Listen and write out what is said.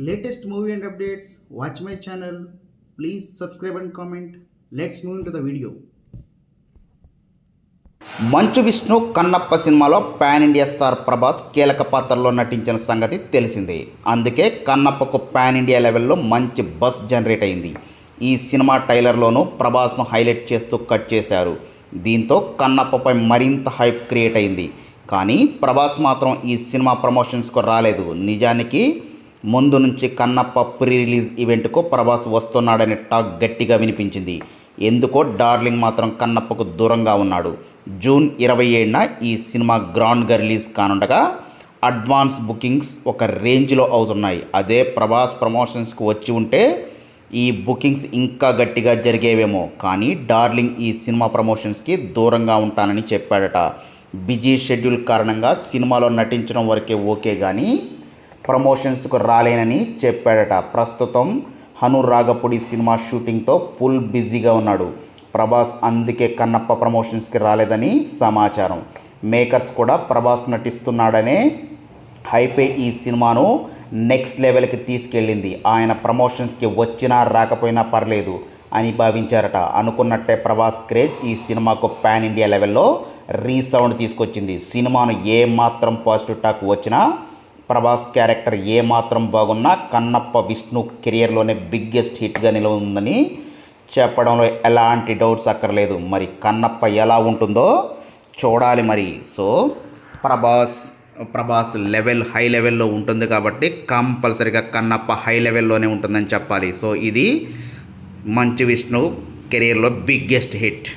latest movie and updates, watch my channel. Please subscribe and comment. Let's move into the video. మంచు విష్ణు కన్నప్ప సినిమాలో pan India star Prabhas కీలక పాత్రలో నటించిన సంగతి తెలిసిందే అందుకే కన్నప్పకు పాన్ ఇండియా లెవెల్లో మంచి బస్ జనరేట్ అయింది ఈ సినిమా టైలర్లోనూ ప్రభాస్ను హైలైట్ చేస్తూ కట్ చేశారు దీంతో కన్నప్పపై మరింత హైప్ క్రియేట్ అయింది కానీ ప్రభాస్ మాత్రం ఈ సినిమా ప్రమోషన్స్కు రాలేదు నిజానికి ముందు నుంచి కన్నప్ప ప్రీ రిలీజ్ ఈవెంట్కు ప్రభాస్ వస్తున్నాడనే టాక్ గట్టిగా వినిపించింది. ఎందుకో డార్లింగ్ మాత్రం కన్నప్పకు దూరంగా ఉన్నాడు. జూన్ ఇరవై ఏడున ఈ సినిమా గ్రాండ్గా రిలీజ్ కానుండగా అడ్వాన్స్ బుకింగ్స్ ఒక రేంజ్లో అవుతున్నాయి. అదే ప్రభాస్ ప్రమోషన్స్కి వచ్చి ఉంటే ఈ బుకింగ్స్ ఇంకా గట్టిగా జరిగేవేమో. కానీ డార్లింగ్ ఈ సినిమా ప్రమోషన్స్కి దూరంగా ఉంటానని చెప్పాడట. బిజీ షెడ్యూల్ కారణంగా సినిమాలో నటించడం వరకే ఓకే కానీ ప్రమోషన్స్కు రాలేనని చెప్పాడట. ప్రస్తుతం హనురాగపుడి సినిమా షూటింగ్తో ఫుల్ బిజీగా ఉన్నాడు. ప్రభాస్ అందుకే కన్నప్ప ప్రమోషన్స్కి రాలేదని సమాచారం. మేకర్స్ కూడా ప్రభాస్ నటిస్తున్నాడనే హైపే ఈ సినిమాను నెక్స్ట్ లెవెల్కి తీసుకెళ్ళింది. ఆయన ప్రమోషన్స్కి వచ్చినా రాకపోయినా పర్లేదు అని భావించారట. అనుకున్నట్టే ప్రభాస్ క్రేజ్ ఈ సినిమాకు పాన్ ఇండియా లెవెల్లో రీసౌండ్ తీసుకొచ్చింది. సినిమాను ఏ మాత్రం పాజిటివ్ టాక్ వచ్చినా ప్రభాస్ క్యారెక్టర్ ఏ మాత్రం బాగున్నా కన్నప్ప విష్ణు కెరియర్లోనే బిగ్గెస్ట్ హిట్గా నిలవుందని చెప్పడంలో ఎలాంటి డౌట్స్ అక్కర్లేదు. మరి కన్నప్ప ఎలా ఉంటుందో చూడాలి మరి. So Prabhas Prabhas level high లెవెల్లో ఉంటుంది కాబట్టి కంపల్సరిగా కన్నప్ప హై లెవెల్లోనే ఉంటుందని చెప్పాలి. సో ఇది మంచు విష్ణు కెరియర్లో బిగ్గెస్ట్ హిట్.